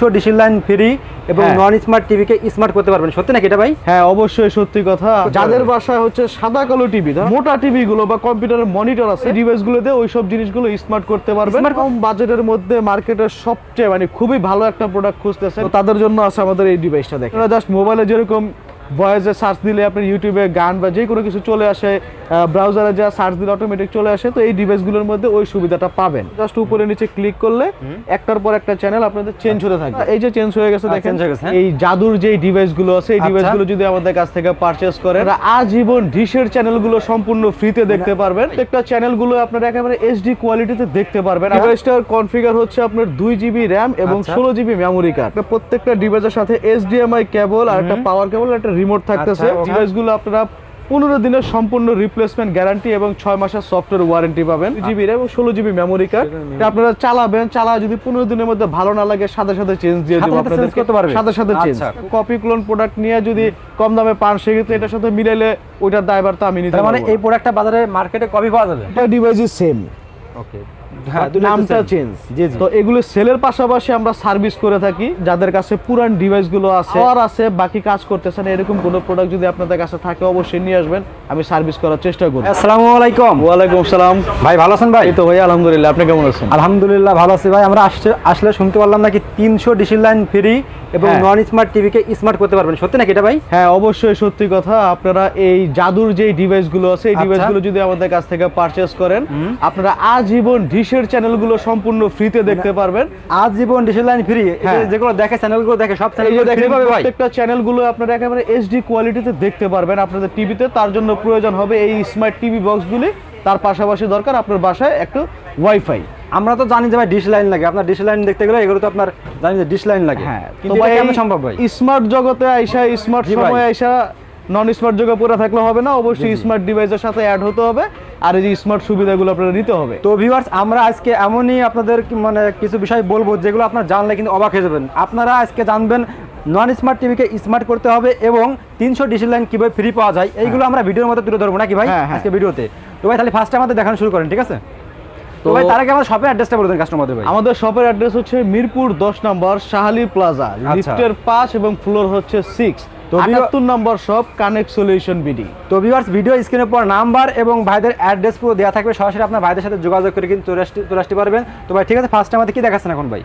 তিনশো DC line free এবং হ্যাঁ। নন স্মার্ট টিভিকে স্মার্ট করতে পারবেন। সত্যি নাকি এটা ভাই? হ্যাঁ অবশ্যই সত্যি কথা। যাদের বাসায় হচ্ছে সাদা কালো টিভি মোটা টিভি গুলো বা কম্পিউটারের মনিটর আছে ডিভাইস গুলোতে ওই সব জিনিসগুলো স্মার্ট করতে পারবেন। কম বাজেটের মধ্যে মার্কেটের সবচেয়ে মানে খুবই ভালো একটা প্রোডাক্ট খুঁজতেছে তো তাদের জন্য আছে আমাদের এই ডিভাইসটা দেখে জাস্ট মোবাইলে যেরকম ভয়েসে সার্চ দিলে আপনার ইউটিউবে গান বা যে কোনো কিছু চলে আসে ব্রাউজারে যা সার্চ দিলে অটোমেটিক চলে আসে তো এই ডিভাইসগুলোর মধ্যে ওই সুবিধাটা পাবেন। জাস্ট উপরে নিচে ক্লিক করলে একটার পর একটা চ্যানেল আপনাদের চেঞ্জ হতে থাকবে। এই যে চেঞ্জ হয়ে গেছে আচ্ছা, দেখেন হয়ে। এই জাদুর যে ডিভাইসগুলো আছে এই আচ্ছা। ডিভাইসগুলো যদি আমাদের কাছ থেকে পারচেস করেন আজীবন ডিশের চ্যানেলগুলো সম্পূর্ণ ফ্রিতে দেখতে পারবেন। একটা চ্যানেলগুলো আপনারা একেবারে এইচডি কোয়ালিটিতে দেখতে পারবেন। ডিভাইসটার কনফিগার হচ্ছে আপনার দুই জিবি র্যাম এবং আচ্ছা। ষোলো জিবি মেমোরি কার্ড প্রত্যেকটা ডিভাইসের সাথে এইচডিএমআই কেবল আর একটা পাওয়ার কেবল একটা রিমোট থাকতেছে। আচ্ছা, ডিভাইসগুলো আপনারা পনেরো দিনের সম্পূর্ণ রিপ্লেসমেন্ট গ্যারান্টি এবং ছয় মাসের সফটওয়্যার ওয়ারেন্টি পাবেন। জিবি এবং ষোলো জিবি মেমোরি কার্ড আপনারা চালাবেন চালা যদি পনেরো দিনের মধ্যে ভালো না লাগে সাথে সাথে চেঞ্জ দিয়ে দেবো আপনাদের করতে পারবে? সাথে সাথে চেঞ্জ আচ্ছা। কপি ক্লোন প্রোডাক্ট নিয়ে যদি কম দামে পান সেক্ষেত্রে এটার সাথে মিলাইলে ওইটার দায়ভার তো আমি নিতে মানে এই প্রোডাক্টটা বাজারে মার্কেটে কপি পাওয়া যাবে? এটা ডিভাইস সেম ওকে নামটা চেঞ্জ তো এগুলো সেলের পাশাপাশি আমরা সার্ভিস করে থাকি। যাদের কাছে পুরান ডিভাইসগুলো আছে। আর আছে বাকি কাজ করতেছেন এরকম কোনো প্রোডাক্ট যদি আপনাদের কাছে থাকে অবশ্যই নিয়ে আসবেন। আমি সার্ভিস করার চেষ্টা করব আসসালামু আলাইকুম। ওয়ালাইকুম আসসালাম ভাই ভালো আছেন ভাই? তো ভাই আলহামদুলিল্লাহ। আপনি কেমন আছেন? আলহামদুলিল্লাহ ভালো আছি ভাই। আমরা আসলে শুনতে পারলাম নাকি তিনশো ডিসি লাইন ফ্রি এবং হ্যাঁ। নন স্মার্ট টিভিকে স্মার্ট করতে পারবেন। সত্যি নাকি এটা ভাই? হ্যাঁ অবশ্যই সত্যি কথা। আপনারা এই জাদুর যে ডিভাইসগুলো আছে এই আচ্ছা। ডিভাইসগুলো যদি আমাদের কাছ থেকে পারচেস করেন আপনারা আজীবন ডিশের চ্যানেলগুলো সম্পূর্ণ ফ্রিতে দেখতে পারবেন। আজীবন ডিসি লাইন ফ্রি। যেগুলো দেখে চ্যানেলগুলো দেখে সব এই চ্যানেল যে দেখেন ফ্রি পাবে ভাই? প্রত্যেকটা চ্যানেলগুলো আপনারা একেবারে এইচডি কোয়ালিটিতে দেখতে পারবেন আপনাদের টিভিতে তার জন্য প্রয়োজন হবে এই স্মার্ট টিভি বক্সগুলি তার পাশাপাশি দরকার আপনার বাসায় একটু ওয়াইফাই আমরা তো জানি যে ভাই ডিশ লাইন লাগে। আপনার ডিশ লাইন দেখতে গেলে এগুলো তো আপনার জানি যে ডিশ লাইন লাগে। হ্যাঁ কিন্তু সম্ভব ভাই? স্মার্ট জগতে আইসা স্মার্ট সময় আইসা নন স্মার্ট যুগে পুরো থাকলে হবে না অবশ্যই স্মার্ট ডিভাইসের সাথে অ্যাড হতে হবে। আর এই যে স্মার্ট সুবিধাগুলো আপনারা নিতে হবে। তো ভিউয়ার্স আমরা আজকে এমনই আপনাদের মানে কিছু বিষয় বলব যেগুলো আপনার জানলে কিন্তু অবাক হয়ে যাবেন। আপনারা আজকে জানবেন নন স্মার্ট টিভিকে স্মার্ট করতে হবে এবং তিনশো ডিসি লাইন কীভাবে ফ্রি পাওয়া যায় এইগুলো আমরা ভিডিওর মধ্যে তুলে ধরবো নাকি ভাই? হ্যাঁ, হ্যাঁ। আজকে ভিডিওতে। তো ভাই তাহলে ফার্স্টে আমাদের দেখানো শুরু করেন ঠিক আছে? তো ভাই তার আগে আমার শপের অ্যাড্রেসটা বলে দেন কাস্টমারদের ভাই। আমাদের শপের অ্যাড্রেস হচ্ছে মিরপুর দশ নম্বর শাহালি প্লাজা আচ্ছা। লিফটের পাঁচ এবং ফ্লোর হচ্ছে সিক্স তো ভিউ- আটাত্তর নম্বর শপ কানেক্ট সলিউশন বিডি তো ভিউয়ার্স ভিডিও স্ক্রিনে পর নাম্বার এবং ভাইদের অ্যাড্রেস পুরো দেওয়া থাকবে। সরাসরি আপনার ভাইদের সাথে যোগাযোগ করে কিন্তু চলে আসতে পারবেন। তো ভাই ঠিক আছে ফার্স্টে আমাদের কি দেখাচ্ছেন এখন ভাই?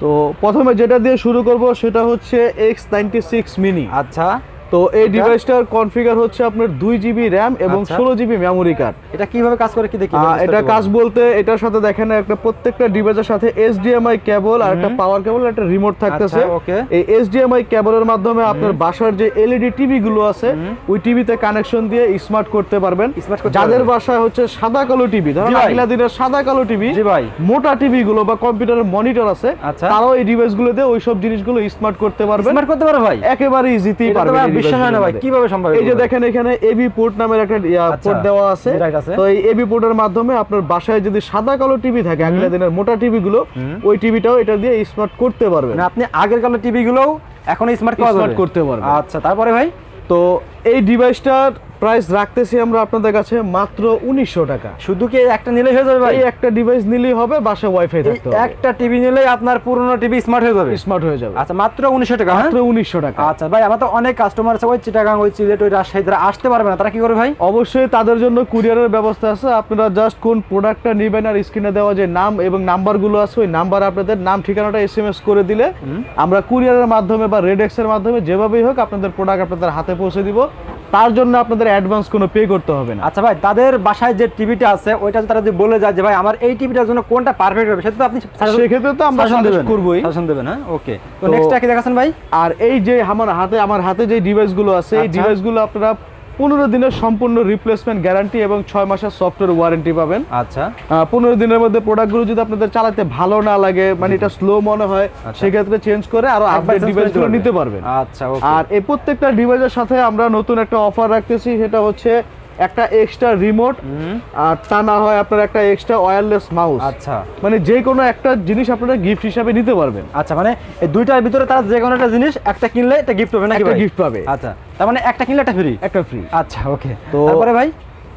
তো প্রথমে যেটা দিয়ে শুরু করব সেটা হচ্ছে এক্স নাইনটি সিক্স মিনি আচ্ছা। তো এই ডিভাইসটার কনফিগার হচ্ছে আপনার দুই জিবি র্যাম এবং আচ্ছা। ষোলো জিবি মেমোরি কার্ড এটা কীভাবে কাজ করে কি দেখি? এটা কাজ বলতে এটার সাথে দেখেন একটা প্রত্যেকটা ডিভাইসের সাথে এইচডিএমআই কেবল আর একটা পাওয়ার কেবল একটা রিমোট থাকতেছে। আচ্ছা, এই এইচডিএমআই কেবলের মাধ্যমে আপনার বাসার যে এলইডি টিভি গুলো আছে ওই টিভিতে কানেকশন দিয়ে স্মার্ট করতে পারবেন। যাদের বাসায় হচ্ছে সাদা কালো টিভি ধরুন আগলা দিনের সাদা কালো টিভি জি ভাই। মোটা টিভি গুলো বা কম্পিউটারের মনিটর আছে আচ্ছা। তারাও এই ডিভাইস গুলোতে ওই সব জিনিসগুলো স্মার্ট করতে পারবেন। স্মার্ট করতে পারো ভাই। একেবারে ইজিতেই পারবেন এই বিশ্বাস হয় না ভাই কীভাবে সম্ভব এই যে দেখেন এখানে এবি পোর্ট নামের একটা আচ্ছা, পোর্ট দেওয়া আছে। তো এই এবি পোর্টের মাধ্যমে আপনার বাসায় যদি সাদা কালো টিভি থাকে আগের দিনের মোটা টিভি গুলো ওই টিভিটাও এটা দিয়ে স্মার্ট করতে পারবেন। মানে আপনি আগের কালো টিভি গুলো এখন স্মার্ট করা করতে পারবেন। আচ্ছা তারপরে ভাই? তো এই ডিভাইসটার প্রাইস রাখতেছি আমরা আপনাদের কাছে মাত্র উনিশশো টাকা। শুধু কি একটা নিলেই হয়ে যাবে ভাই? এই একটা ডিভাইস নিলেই হবে বাসায় ওয়াইফাই থাকতে একটা টিভি নিলেই আপনার পুরনো টিভি স্মার্ট হয়ে যাবে? স্মার্ট হয়ে যাবে। আচ্ছা মাত্র উনিশশো টাকা হ্যাঁ? মাত্র উনিশশো টাকা। আচ্ছা ভাই আমার তো অনেক কাস্টমার আছে ওই চিটাগাং ওই সিলেট ওই রাজশাহী যারা আসতে পারবে না তারা কি করে ভাই? অবশ্যই তাদের জন্য কুরিয়ারের ব্যবস্থা আছে। আপনারা জাস্ট কোন প্রোডাক্টটা নেবেন আর স্ক্রিনে দেওয়া যে নাম এবং নাম্বারগুলো আছে ওই নাম্বার আপনাদের নাম ঠিকানাটা এস এম এস করে দিলে আমরা কুরিয়ারের মাধ্যমে বা রেডেক্সের মাধ্যমে যেভাবেই হোক আপনাদের প্রোডাক্ট আপনাদের হাতে পৌঁছে দিব। তার জন্য আপনাদের অ্যাডভান্স কোনো পে করতে হবে না। আচ্ছা ভাই তাদের বাসায় যে টিভিটা আছে ওইটা তারা যদি বলে যায় যে ভাই আমার এই টিভিটার জন্য কোনটা পারফেক্ট হবে সেটা তো আপনি সেক্ষেত্রে তো আমরা suggest করবোই। সাজেশন দেবেন হ্যাঁ? ওকে তো নেক্সটটা নেক্সট কি দেখাচ্ছেন ভাই? আর এই যে আমার হাতে আমার হাতে যে ডিভাইসগুলো আছে এই আচ্ছা। ডিভাইসগুলো আপনারা পনেরো দিনের সম্পূর্ণ রিপ্লেসমেন্ট গ্যারান্টি এবং ছয় মাসের সফটওয়্যার ওয়ারেন্টি পাবেন। আচ্ছা। পনেরো দিনের মধ্যে প্রোডাক্টগুলো যদি আপনাদের চালাতে ভালো না লাগে মানে এটা স্লো মনে হয় সেক্ষেত্রে চেঞ্জ করে আরও আপডেট ডিভাইসগুলো নিতে পারবে। পারবেন। আচ্ছা আর এই প্রত্যেকটা ডিভাইসের সাথে আমরা নতুন একটা অফার রাখতেছি সেটা হচ্ছে একটা এক্সট্রা রিমোট আর তা না হয় আপনার একটা এক্সট্রা ওয়্যারলেস মাউস আচ্ছা। মানে যে কোনো একটা জিনিস আপনারা গিফট হিসাবে নিতে পারবেন। আচ্ছা মানে এই দুইটার ভিতরে তারা যে কোনো একটা জিনিস একটা কিনলে এটা গিফট হবে নাকি গিফট পাবে। আচ্ছা তার মানে একটা কিনলে একটা ফ্রি একটা ফ্রি আচ্ছা ওকে তো- তারপরে ভাই?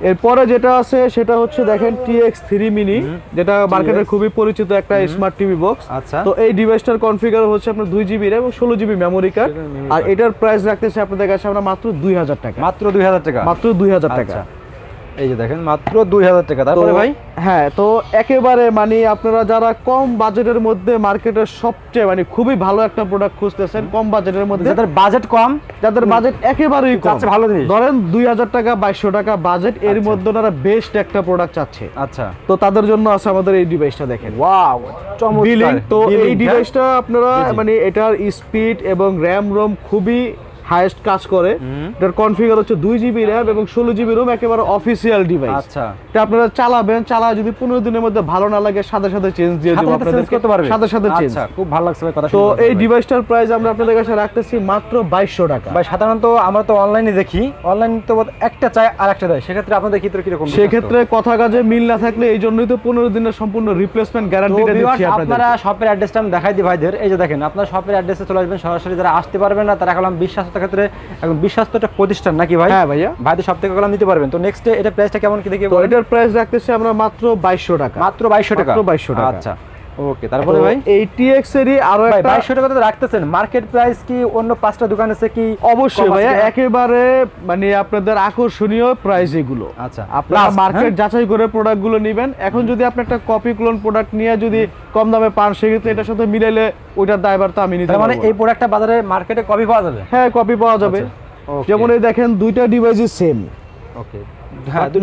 এরপরে যেটা আছে সেটা হচ্ছে দেখেন টিএক্স থ্রি মিনি যেটা মার্কেটে খুবই পরিচিত একটা স্মার্ট টিভি বক্স আচ্ছা। তো এই ডিভাইসটার কনফিগার হচ্ছে আপনার দুই জিবি এবং ষোলো জিবি মেমোরি কার্ড আর এটার প্রাইস রাখতেছে আপনাদের কাছে আমরা মাত্র দুই হাজার টাকা। মাত্র দুই হাজার টাকা? মাত্র দুই হাজার টাকা। আচ্ছা। এই যে দেখেন মাত্র দুই হাজার টাকা। তারপরে ভাই? হ্যাঁ তো একেবারে মানে আপনারা যারা কম বাজেটের মধ্যে মার্কেটের সবচেয়ে মানে খুবই ভালো একটা প্রোডাক্ট খুঁজতেছেন কম বাজেটের মধ্যে। যাদের বাজেট কম যাদের বাজেট একেবারেই কম। ভালো জিনিস। ধরেন দুই হাজার টাকা বাইশশো টাকা বাজেট এর আচ্ছা। মধ্যে ওনারা বেস্ট একটা প্রোডাক্ট চাচ্ছে। আচ্ছা। তো তাদের জন্য আছে আমাদের এই ডিভাইসটা দেখেন। ওয়াও বিলিং তো এই হ্যাঁ? ডিভাইসটা আপনারা জি, জি। মানে এটার স্পিড এবং র্যাম রোম খুবই হাইয়েস্ট কাজ করে। এটার কনফিগার হচ্ছে দুই জিবি র্যাম এবং ষোলো জিবি রোম একেবারে অফিসিয়াল ডিভাইস আচ্ছা। এটা আপনারা চালাবেন চালা যদি পনেরো দিনের মধ্যে ভালো না লাগে সাথে সাথে চেঞ্জ দিয়ে দেবো আপনাদের করতে সাথে সাথে চেঞ্জ আচ্ছা খুব ভালো লাগছে ভাই কথা তো এই ডিভাইসটার প্রাইস আমরা আপনাদের কাছে রাখতেছি মাত্র বাইশশো টাকা। ভাই সাধারণত আমরা তো অনলাইনে দেখি। অনলাইন তো একটা চাই আর একটা দেয়। সেক্ষেত্রে আপনাদের ক্ষেত্রে কীরকম সেক্ষেত্রে কথা কাজে মিল না থাকলে এই জন্যই তো পনেরো দিনের সম্পূর্ণ রিপ্লেসমেন্ট গ্যারান্টিটা দিচ্ছি আপনারা শপের অ্যাড্রেসটা আমি দেখাই দিই ভাইদের। এই যে দেখেন আপনারা শপের অ্যাড্রেসে চলে আসবেন। সরাসরি যারা আসতে পারবেন না তারা কলাম বিশ্বাসতার ক্ষেত্রে এখন বিশ্বাস্ত একটা প্রতিষ্ঠান নাকি ভাই? হ্যাঁ ভাইয়া। ভাইদের সব থেকে কলাম নিতে পারবেন। তো নেক্সট এটা প্রাইসটা কেমন কি দেখি এটার প্রাইস রাখতেছি আমরা মাত্র বাইশশো টাকা। মাত্র বাইশশো টাকা? মাত্র 2200 টাকা। আচ্ছা। ওকে তারপরে ভাই? এই টিএক্স এরই আরও একটা বাইশশো টাকা তো রাখতেছেন। মার্কেট প্রাইস কি অন্য পাঁচটা দোকান আছে কি অবশ্যই ভাইয়া একেবারে মানে আপনাদের আকর্ষণীয় প্রাইস এগুলো। আচ্ছা আপনারা মার্কেট হ্যাঁ? যাচাই করে প্রোডাক্টগুলো নিবেন। এখন যদি আপনি একটা কপি ক্লোন প্রোডাক্ট নিয়ে যদি কম দামে পান সেক্ষেত্রে এটার সাথে মিলাইলে ওইটার দায়ভার তো আমি নিতে মানে এই। প্রোডাক্টটা বাজারে মার্কেটে কপি পাওয়া যাবে? হ্যাঁ কপি পাওয়া যাবে। আচ্ছা, যেমন এই দেখেন দুইটা ডিভাইসই সেম ওকে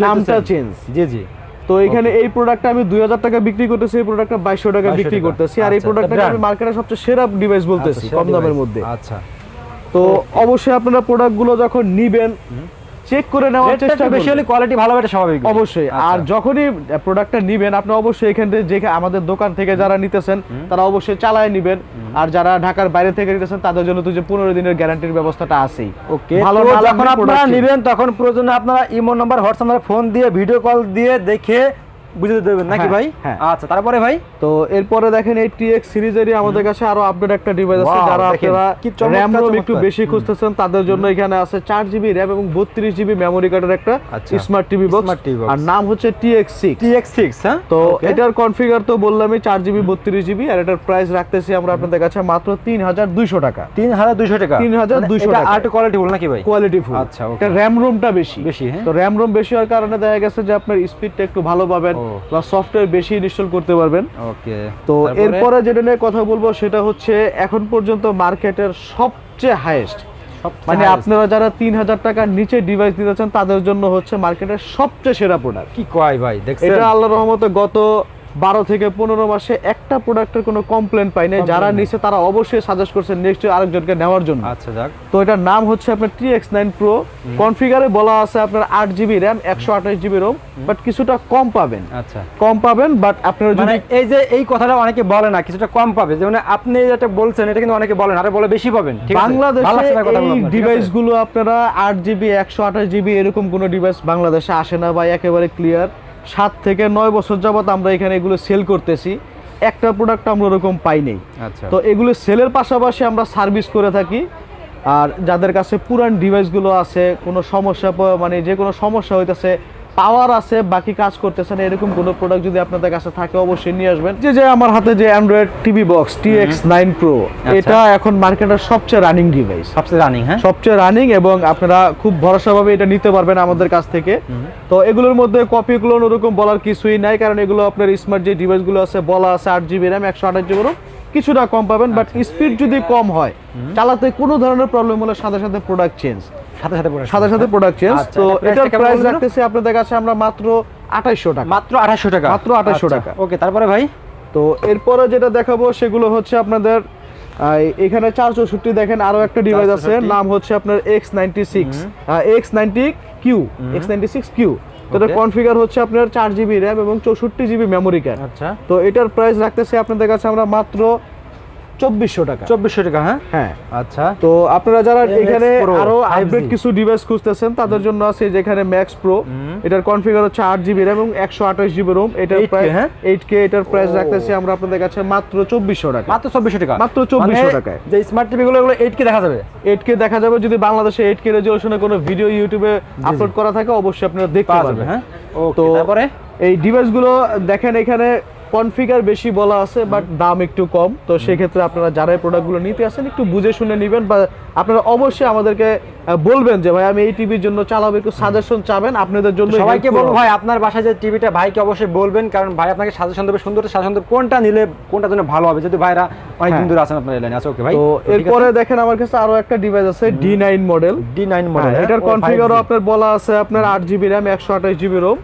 নামটা চেঞ্জ জি জি। তো এখানে এই প্রোডাক্টটা আমি দুই হাজার টাকা বিক্রি করতেছি এই প্রোডাক্টটা বাইশশো টাকা বিক্রি করতেছি। আর এই আচ্ছা, প্রোডাক্টটা আমি মার্কেটে মার্কেটের সবচেয়ে সেরা ডিভাইস বলতেছি আচ্ছা, কম দামের মধ্যে। আচ্ছা। তো অবশ্যই আপনারা প্রোডাক্টগুলো যখন নিবেন চেক করে নেওয়ার চেষ্টা বেশি হলে কোয়ালিটি ভালো এটা স্বাভাবিক। অবশ্যই। আচ্ছা। আর যখনই প্রোডাক্টটা নিবেন আপনি অবশ্যই এখান থেকে যে আমাদের দোকান থেকে যারা নিতেছেন তারা অবশ্যই চালায় নিবেন। আর যারা ঢাকার বাইরে থেকে নিতেছেন তাদের জন্য তো যে পনেরো দিনের গ্যারান্টির ব্যবস্থাটা আছেই। ওকে ভালো যখন আপনারা নেবেন তখন প্রয়োজনে আপনারা ইমো নাম্বার হোয়াটসঅ্যাপ ফোন দিয়ে ভিডিও কল দিয়ে দেখে বুঝে দেবেন নাকি হ্যাঁ, ভাই? হ্যাঁ। আচ্ছা তারপরে ভাই? তো এরপরে দেখেন এই টিএক্স সিরিজেরই আমাদের কাছে আরও আপডেট একটা ডিভাইস আছে যারা আপনারা র্যাম রোম একটু বেশি খুঁজতেছেন তাদের জন্য এখানে আছে জিবি র্যাম এবং বত্রিশ জিবি মেমোরি কার্ডের একটা। Smart TV box. আর নাম হচ্ছে টিএক্স টিএক্স হ্যাঁ? তো এটার কনফিগার তো বললামই জিবি জিবি আর এটার প্রাইস রাখতেছি আমরা আপনাদের কাছে মাত্র তিন হাজার দুইশো টাকা। তিন হাজার দুইশো টাকা? 3200 এটা টাকা। আর্ট কোয়ালিটি নাকি ভাই? কোয়ালিটি ফুল আচ্ছা, এটা র্যাম রোমটা বেশি। বেশি, হ্যাঁ? তো র্যাম রোম বেশি হওয়ার কারণে দেখা গেছে যে আপনার স্পিডটা একটু ভালো পাবেন। ও। বা সফটওয়্যার বেশি ইনস্টল করতে পারবেন। ওকে তো এরপরে যেটা নিয়ে কথা বলব সেটা হচ্ছে এখন পর্যন্ত মার্কেটের সবচেয়ে হাইয়েস্ট মানে আপনারা যারা তিন হাজার টাকার নিচে ডিভাইস দিতে চান তাদের জন্য হচ্ছে মার্কেটের সবচেয়ে সেরা প্রোডাক্ট কি কয় ভাই দেখছেন? এটা আল্লাহ রহমতে গত বারো থেকে পনেরো মাসে একটা প্রোডাক্টের কোনো কমপ্লেন পাই নাই। যারা নিছে তারা অবশ্যই সাজেস্ট করছে নেক্সট আরেকজনকে নেওয়ার জন্য। আচ্ছা যাক। তো এটার নাম হচ্ছে আপনার টি এক্স নাইন প্রো কনফিগারে বলা আছে আপনার আট জিবি র্যাম একশো আঠাশ জিবি রোম বাট কিছুটা কম পাবেন। আচ্ছা। কম পাবেন বাট আপনার মানে যদি এই যে এই কথাটা অনেকে বলে না কিছুটা কম পাবে। যেমন আপনি যেটা বলছেন এটা কিন্তু অনেকে বলেন আরে বলে বেশি পাবেন। ঠিক আছে? বাংলাদেশে এই আপনার, ঠিক আছে? ডিভাইসগুলো আপনারা আট জিবি একশো আঠাশ জিবি এরকম কোনো ডিভাইস বাংলাদেশে আসে না বা একেবারে ক্লিয়ার সাত থেকে নয় বছর যাবৎ আমরা এখানে এগুলো সেল করতেছি। একটা প্রোডাক্ট আমরা ওরকম পাই নেই। আচ্ছা। তো এগুলো সেলের পাশাপাশি আমরা সার্ভিস করে থাকি। আর যাদের কাছে পুরান ডিভাইসগুলো আছে কোনো সমস্যা মানে যে কোনো সমস্যা হইতেছে পাওয়ার আছে বাকি কাজ করতেছে না এরকম কোনো প্রোডাক্ট যদি আপনাদের কাছে থাকে অবশ্যই নিয়ে আসবেন। যে যে আমার হাতে যে Android TV box T X nine pro এটা এখন মার্কেটের সবচেয়ে রানিং ডিভাইস সবচেয়ে রানিং হ্যাঁ? সবচেয়ে রানিং এবং আপনারা খুব ভরসাভাবে এটা নিতে পারবেন আমাদের কাছ থেকে। তো এগুলোর মধ্যে কপি ক্লোন ওরকম বলার কিছুই নাই কারণ এগুলো আপনার স্মার্ট যে ডিভাইসগুলো আছে বলা আছে আট জিবি র্যাম একশো আঠাশ জিবি কিছুটা কম পাবেন বাট স্পিড যদি কম হয় চালাতে কোনো ধরনের প্রবলেম হলে সাথে সাথে প্রোডাক্ট চেঞ্জ সাথে সাথে পড়ে সাথে সাথে প্রোডাক্ট চেঞ্জ আচ্ছা, তো এটার প্রাইস রাখতেছি আপনাদের কাছে আমরা মাত্র আঠাইশশো টাকা। মাত্র আঠাশশো টাকা? মাত্র 2800 টাকা। ওকে তারপরে ভাই? তো এরপরে যেটা দেখাবো সেগুলো হচ্ছে আপনাদের এখানে চার চৌষট্টি দেখেন আরও একটা ডিভাইস আছে নাম হচ্ছে আপনার X ninety six X ninety Q X ninety six Q তো এটার কনফিগার হচ্ছে আপনার চার জিবি র্যাম এবং চৌষট্টি জিবি মেমোরি কার্ড আচ্ছা। তো এটার প্রাইস রাখতেছি আপনাদের কাছে আমরা মাত্র চব্বিশশো টাকা। চব্বিশশো টাকা হ্যাঁ? হ্যাঁ। আচ্ছা। তো আপনারা যারা এখানে আরও 5G কিছু ডিভাইস খুঁজতেছেন তাদের জন্য আছে যেখানে ম্যাক্স প্রো এটার কনফিগার হচ্ছে আট জিবি র্যাম এবং একশো আঠাশ জিবি রোম এটার প্রাইস হ্যাঁ? এইট কে এটার প্রাইস রাখতেছি আমরা আপনাদের কাছে মাত্র চব্বিশশো টাকা। মাত্র চব্বিশশো টাকা? মাত্র 2400 মানে টাকায়। যে স্মার্ট টিভি গুলো এইট কে দেখা যাবে? এইট কে দেখা যাবে যদি বাংলাদেশে এইট কে রেজলিউশনে কোনো ভিডিও ইউটিউবে আপলোড করা থাকে অবশ্যই আপনারা দেখতে পারবেন। হ্যাঁ? তো তো তারপরে? এই ডিভাইসগুলো দেখেন এখানে কনফিগার বেশি বলা আছে বাট দাম একটু কম। তো সেক্ষেত্রে আপনারা যারাই প্রোডাক্টগুলো নিতে আসেন একটু বুঝে শুনে নেবেন বা আপনারা অবশ্যই আমাদেরকে বলবেন যে ভাই আমি এই টিভির জন্য চালাবো একটু সাজেশন চাবেন আপনাদের জন্য সবাইকে বলব ভাই আপনার বাসায় যে টিভিটা ভাইকে অবশ্যই বলবেন কারণ ভাই আপনাকে সাজেশন দেবে সুন্দর সাজেশন দেবে কোনটা নিলে কোনটা জন্য ভালো হবে। যদি ভাইরা অনেক দিন হ্যাঁ। ধরে আছেন আপনার লাইনে আছে ওকে ভাই? তো এরপরে দেখেন আমার কাছে আরও একটা ডিভাইস আছে D nine model D nine model এটার কনফিগারও আপনার বলা আছে আপনার আট জিবি র্যাম একশো আঠাশ জিবি রোম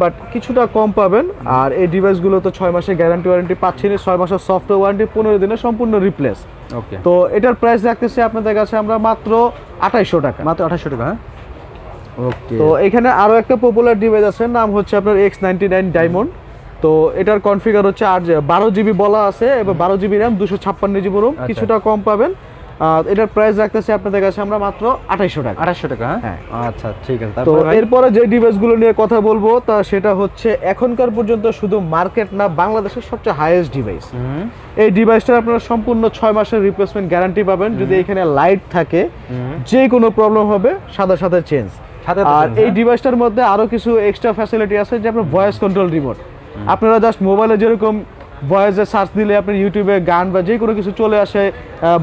বাট কিছুটা কম পাবেন। আর এই ডিভাইসগুলো তো ছয় মাসের গ্যারান্টি ওয়ারেন্টি পাচ্ছেন ছয় মাসের সফটওয়্যার ওয়ারেন্টি পনেরো দিনে সম্পূর্ণ রিপ্লেস ওকে তো এটার প্রাইস রাখতেছি আপনাদের কাছে আমরা মাত্র আঠাইশশো টাকা। মাত্র আঠাশশো টাকা হ্যাঁ? ওকে তো এখানে আরও একটা পপুলার ডিভাইস আছে নাম হচ্ছে আপনার এক্স নাইনটি নাইন ডায়মন্ড তো এটার কনফিগার হচ্ছে আট বারো জিবি বলা আছে এবং বারো জিবি র্যাম দুশো ছাপ্পান্ন জিবি রোম আচ্ছা। কিছুটা কম পাবেন। এটার প্রাইস রাখতেছি আপনাদের কাছে আমরা মাত্র আঠাইশশো টাকা। আঠাশশো টাকা হ্যাঁ? হ্যাঁ। আচ্ছা ঠিক আছে। তো এরপরে যে ডিভাইসগুলো নিয়ে কথা বলব তা সেটা হচ্ছে এখনকার পর্যন্ত শুধু মার্কেট না বাংলাদেশের সবচেয়ে হাইয়েস্ট ডিভাইস এই ডিভাইসটা আপনারা সম্পূর্ণ ছয় মাসের রিপ্লেসমেন্ট গ্যারান্টি পাবেন। যদি এখানে লাইট থাকে যে কোনো প্রবলেম হবে সাদা সাদা চেঞ্জ আর এই হ্যাঁ? ডিভাইসটার মধ্যে আরও কিছু এক্সট্রা ফ্যাসিলিটি আছে যে আপনার ভয়েস কন্ট্রোল রিমোট আপনারা জাস্ট মোবাইলে যেরকম ভয়েসে সার্চ দিলে আপনার ইউটিউবে গান বা যে কোনো কিছু চলে আসে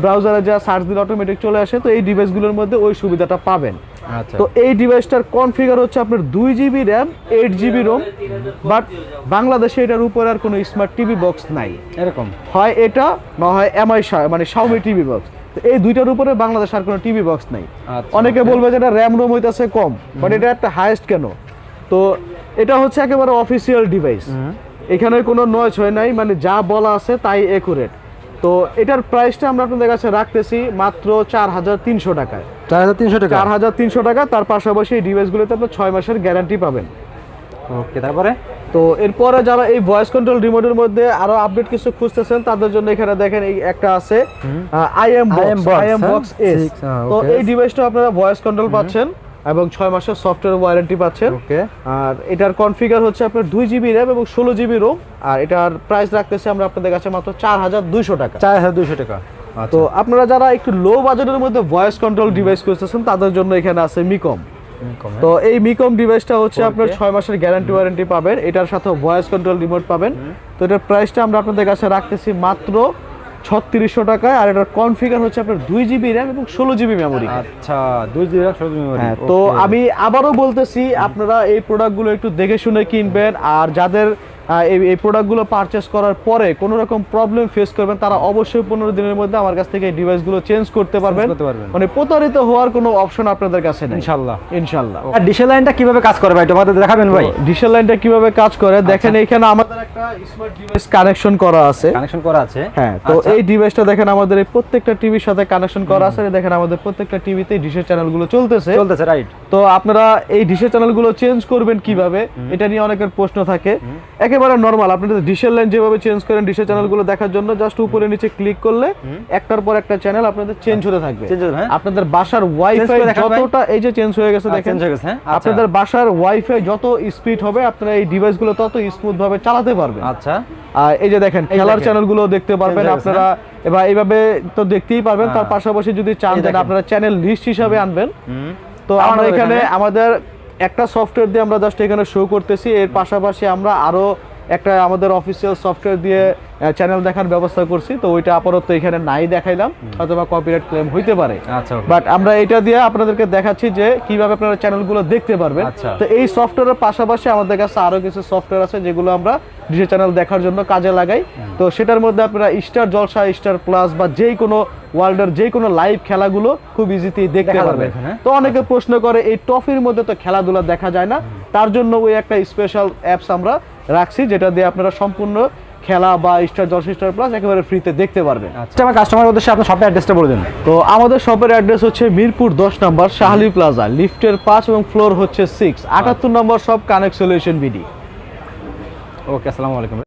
ব্রাউজারে যা সার্চ দিলে অটোমেটিক চলে আসে তো এই ডিভাইসগুলোর মধ্যে ওই সুবিধাটা পাবেন। আচ্ছা। তো এই ডিভাইসটার কনফিগার হচ্ছে আপনার দুই GB RAM eight GB ROM but বাংলাদেশে এটার উপর আর কোনো স্মার্ট টিভি বক্স নাই। এরকম। হয় এটা না হয় এমআই মানে শাওমি টিভি বক্স এই দুইটার উপরে বাংলাদেশ আর কোনো টিভি বক্স নাই। আচ্ছা, অনেকে বলবে যে এটা র্যাম রোম হইতাছে কম বাট এটা একটা হাইয়েস্ট কেন? তো এটা হচ্ছে একেবারে অফিসিয়াল ডিভাইস এখানে কোনো নয়েজ হয় নাই মানে যা বলা আছে তাই একুরেট তো এটার প্রাইসটা আমরা আপনাদের কাছে রাখতেছি মাত্র চার হাজার তিনশো টাকায়। চার হাজার তিনশো টাকা? চার হাজার তিনশো টাকা তার পাশাপাশি এই ডিভাইসগুলোতে আপনার ছয় মাসের গ্যারান্টি পাবেন। ওকে তারপরে? তো এরপরে যারা এই ভয়েস কন্ট্রোল রিমোটের মধ্যে আরও আপডেট কিছু খুঁজতেছেন তাদের জন্য এখানে দেখেন এই একটা আছে I M box I M? Box S তো. এই ডিভাইসটা আপনারা ভয়েস কন্ট্রোল পাচ্ছেন। এবং ছয় মাসের সফটওয়্যার ওয়ারেন্টি পাচ্ছেন। ওকে আর এটার কনফিগার হচ্ছে আপনার দুই জিবি র্যাম এবং ষোলো জিবি রোম আর এটার প্রাইস রাখতেছি আমরা আপনাদের কাছে মাত্র চার হাজার দুইশো টাকা। চার হাজার দুশো টাকা। তো তো আপনারা যারা একটু লো বাজেটের মধ্যে ভয়েস কন্ট্রোল ডিভাইস খুঁজতেছেন তাদের জন্য এখানে আছে মিকম তো এই মিকম ডিভাইসটা হচ্ছে আপনার ছয় মাসের গ্যারান্টি ওয়ারেন্টি পাবেন। এটার সাথে ভয়েস কন্ট্রোল রিমোট পাবেন। তো এটার প্রাইসটা আমরা আপনাদের কাছে রাখতেছি মাত্র ছত্রিশশো টাকায় আর এটার কনফিগার হচ্ছে আপনার দুই জিবি র্যাম এবং ষোলো জিবি মেমোরি আচ্ছা দুই জিবি র্যাম ষোলো জিবি হ্যাঁ তো আমি আবারও বলতেছি আপনারা এই প্রোডাক্টগুলো একটু দেখে শুনে কিনবেন আর যাদের এই প্রোডাক্টগুলো পারচেস করার পরে কোনো রকম প্রবলেম ফেস করবেন তারা অবশ্যই পনেরো দিনের মধ্যে আমার কাছ থেকে এই ডিভাইসগুলো চেঞ্জ করতে পারবেন। মানে প্রতারিত হওয়ার কোনো অপশন আপনাদের কাছে নেই। ইনশাল্লাহ। ইনশাল্লাহ। আর ডিশের লাইনটা কীভাবে কাজ করে ভাই? তোমাদের দেখাবেন ভাই। ডিশেল লাইনটা কীভাবে কাজ করে? আচ্ছা। দেখেন এখানে আমাদের একটা স্মার্ট ডিভাইস কানেকশন করা আছে। কানেকশন করা আছে। হ্যাঁ তো আচ্ছা। এই ডিভাইসটা দেখেন আমাদের এই প্রত্যেকটা টিভির সাথে কানেকশন করা আছে। দেখেন আমাদের প্রত্যেকটা টিভিতে ডিশের চ্যানেলগুলো চলতেছে। চলতেছে রাইট তো আপনারা এই ডিশের চ্যানেলগুলো চেঞ্জ করবেন কীভাবে এটা নিয়ে অনেকের প্রশ্ন থাকে। একেবারে নর্মাল আপনারা ডিশের লাইন যেভাবে চেঞ্জ করেন ডিশের চ্যানেলগুলো দেখার জন্য জাস্ট উপরে নিচে ক্লিক করলে একটার পর একটা চ্যানেল আপনাদের চেঞ্জ হতে থাকবে হ্যাঁ। আপনাদের বাসার ওয়াইফাই। যতটা এই যে চেঞ্জ হয়ে গেছে আচ্ছা, দেখেন হয়ে গেছে, হ্যাঁ? আচ্ছা। আপনাদের বাসার ওয়াইফাই যত স্পিড হবে আপনারা এই ডিভাইসগুলো তত স্মুথ ভাবে চালাতে পারবেন আচ্ছা আর এই যে দেখেন খেলার। চ্যানেলগুলো দেখতে পারবেন Change হয়ে আপনারা এবার এইভাবে তো দেখতেই পারবেন তার। পাশাপাশি যদি চান আপনারা চ্যানেল লিস্ট হিসাবে আনবেন তো আমরা এখানে- আমাদের একটা সফটওয়্যার দিয়ে আমরা জাস্ট এখানে শো করতেছি এর পাশাপাশি আমরা আরও একটা আমাদের অফিসিয়াল সফটওয়্যার দিয়ে চ্যানেল দেখার ব্যবস্থা করছি। তো ওইটা আপাতত এখানে নাই দেখাইলাম অথবা কপিরাইট ক্লেম হইতে পারে। আচ্ছা বাট আমরা এটা দিয়ে আপনাদেরকে দেখাচ্ছি যে কীভাবে আপনারা চ্যানেলগুলো দেখতে পারবেন। আচ্ছা। তো এই সফটওয়্যারের পাশাপাশি আমাদের কাছে আরও কিছু সফটওয়্যার আছে যেগুলো আমরা ডিজি চ্যানেল দেখার জন্য কাজে লাগাই। তো সেটার মধ্যে আপনারা স্টার জলসা স্টার প্লাস বা যেই কোনো ওয়ার্ল্ডের যে কোনো লাইভ খেলাগুলো খুব ইজিতেই দেখতে দেখা পারবেন। তো অনেকে প্রশ্ন করে এই ট্রফির মধ্যে তো খেলাধুলা দেখা যায় না। তার জন্য ওই একটা স্পেশাল অ্যাপস আমরা রাখছি যেটা দিয়ে আপনারা সম্পূর্ণ খেলা বা স্টার জল স্টার প্লাস একেবারে ফ্রিতে দেখতে পারবেন। আচ্ছা আমার কাস্টমার উদ্দেশ্যে আপনার শপের অ্যাড্রেসটা বলে দিন। তো আমাদের শপের অ্যাড্রেস হচ্ছে মিরপুর দশ নম্বর শাহলি প্লাজা লিফটের পাঁচ এবং ফ্লোর হচ্ছে সিক্স আটাত্তর নম্বর সব কানেক্ট সলিউশন বিডি ওকে আসসালামু আলাইকুম।